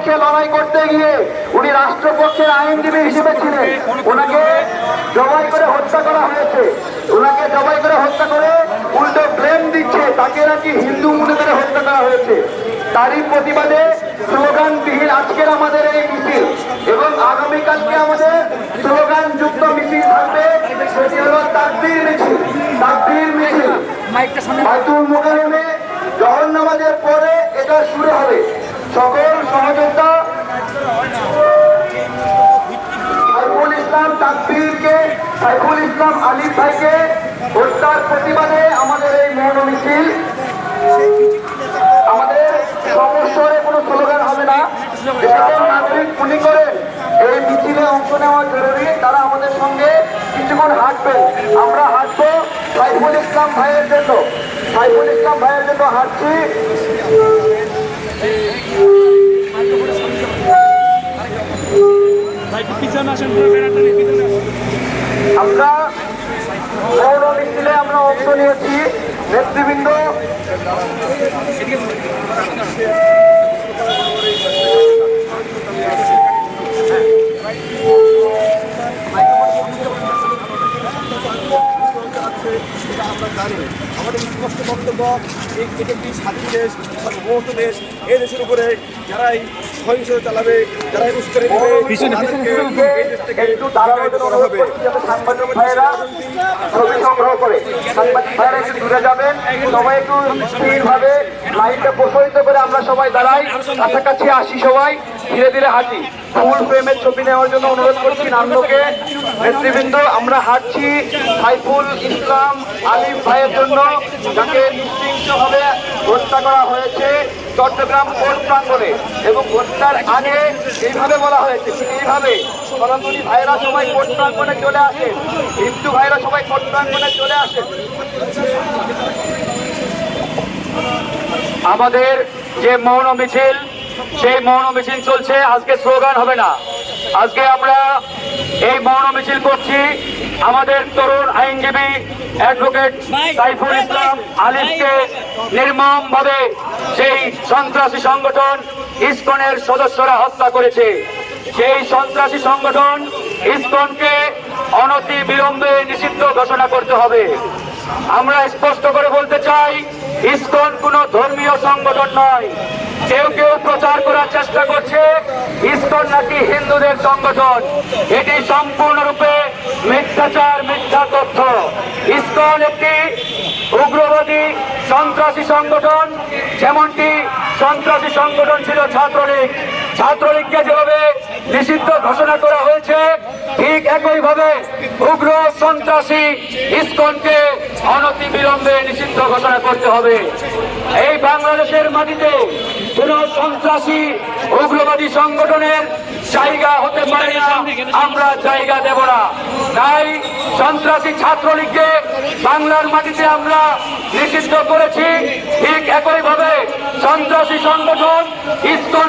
রাষ্ট্রপক্ষে লড়াই করতে গিয়ে উনি রাষ্ট্রপক্ষের আইনজীবী হিসেবে ছিলেন। ওনাকে জবাই করে হত্যা করা হয়েছে। ওনাকে জবাই করে হত্যা করে উল্টো ব্লেম দিচ্ছে। তাকে নাকি হিন্দু মনে করে হত্যা করা হয়েছে। তারই প্রতিবাদে স্লোগান বিহীন আজকের আমাদের এই মিছিল এবং আগামীকালকে আমাদের স্লোগান যুক্ত মিছিল থাকবে। সেটি হলো তাকবীর মিছিল। তাকবীর মিছিল। বাইতুল মোকারমে জহর নামাজের পরে এটা শুরু হবে। সকল সহযোগিতা সাইফুল ইসলাম তাকবীরকে, সাইফুল ইসলাম আলিফ ভাইকে হত্যার প্রতিবাদে আমাদের এই মৌন মিছিল আমাদের সমস্যারে কোনো স্লোগান হবে না। নাগরিক মনে করেন এই মিছিলে অংশ নেওয়া জরুরি, তারা আমাদের সঙ্গে কিছুক্ষণ হাঁটবেন আমরা হাঁটবো সাইফুল ইসলাম ভাইয়ের জন্য। সাইফুল ইসলাম ভাইয়ের জন্য হাঁটছি ভাই একটু পিছনে আসেন পুরো নিয়ে পিছনে আমরা আমরা অংশ নিয়েছি। নেতৃবৃন্দ সেটা আমরা জানি আমাদের স্পষ্ট বক্তব্য এই এটি একটি স্বাধীন দেশ সার্বভৌমত্ব দেশ এই দেশের উপরে যারাই সহিংসতা চালাবে যারাই উস্কানি দেবে তাদেরকে এই দেশ থেকে জন্য করা হবে। সাংবাদিক ভাইয়েরা ছবি সংগ্রহ করে। সাংবাদিক ভাইয়েরা একটু দূরে যাবেন সবাই একটু স্থিরভাবে লাইনটা প্রসারিত করে আমরা সবাই দাঁড়াই, কাছাকাছি আসি সবাই, ধীরে ধীরে হাঁটি। ফুল ফ্রেমের ছবি নেওয়ার জন্য অনুরোধ করছি নান্দকে নেতৃবৃন্দ, আমরা হাঁটছি সাইফুল ইসলাম আলিম ভাইয়ের জন্য, যাকে নিশ্চিন্তভাবে হত্যা করা হয়েছে চট্টগ্রাম কোর্ট প্রাঙ্গণে। এবং হত্যার আগে এইভাবে বলা হয়েছে এইভাবে। সনাতনী ভাইয়েরা সবাই কোর্ট প্রাঙ্গণে চলে আসেন, হিন্দু ভাইয়েরা সবাই কোর্ট প্রাঙ্গণে চলে আসেন। আমাদের যে মৌন মিছিল সেই মৌন মিছিল চলছে। আজকে স্লোগান হবে না। আজকে আমরা এই মৌন মিছিল করছি আমাদের তরুণ আইনজীবী অ্যাডভোকেট সাইফুল ইসলাম আলিফকে নির্মম ভাবে সেই সন্ত্রাসী সংগঠন ইসকনের সদস্যরা হত্যা করেছে। সেই সন্ত্রাসী সংগঠন ইসকনকে অনতি বিলম্বে নিষিদ্ধ ঘোষণা করতে হবে। আমরা স্পষ্ট করে বলতে চাই ইসকন কোন ধর্মীয় সংগঠন নয়। কেউ কেউ প্রচার করার চেষ্টা করছে, ইসকন নাকি হিন্দুদের সংগঠন। এটি সম্পূর্ণরূপে মিথ্যাচার, মিথ্যা তথ্য। ইসকন একটি উগ্রবাদী সন্ত্রাসী সংগঠন, যেমনটি সন্ত্রাসী সংগঠন ছিল ছাত্রলীগ। ছাত্রলীগকে যেভাবে নিষিদ্ধ ঘোষণা করা হয়েছে ঠিক একইভাবে উগ্র সন্ত্রাসী ইসকনকে অনতি বিলম্বে নিষিদ্ধ ঘোষণা করতে হবে। এই বাংলাদেশের মাটিতে কোন সন্ত্রাসী উগ্রবাদী সংগঠনের জায়গা হতে পারে না। আমরা জায়গা দেব না। তাই সন্ত্রাসী ছাত্রলীগকে বাংলার মাটিতে আমরা নিষিদ্ধ করেছি। ঠিক একইভাবে সন্ত্রাসী সংগঠন ইসকন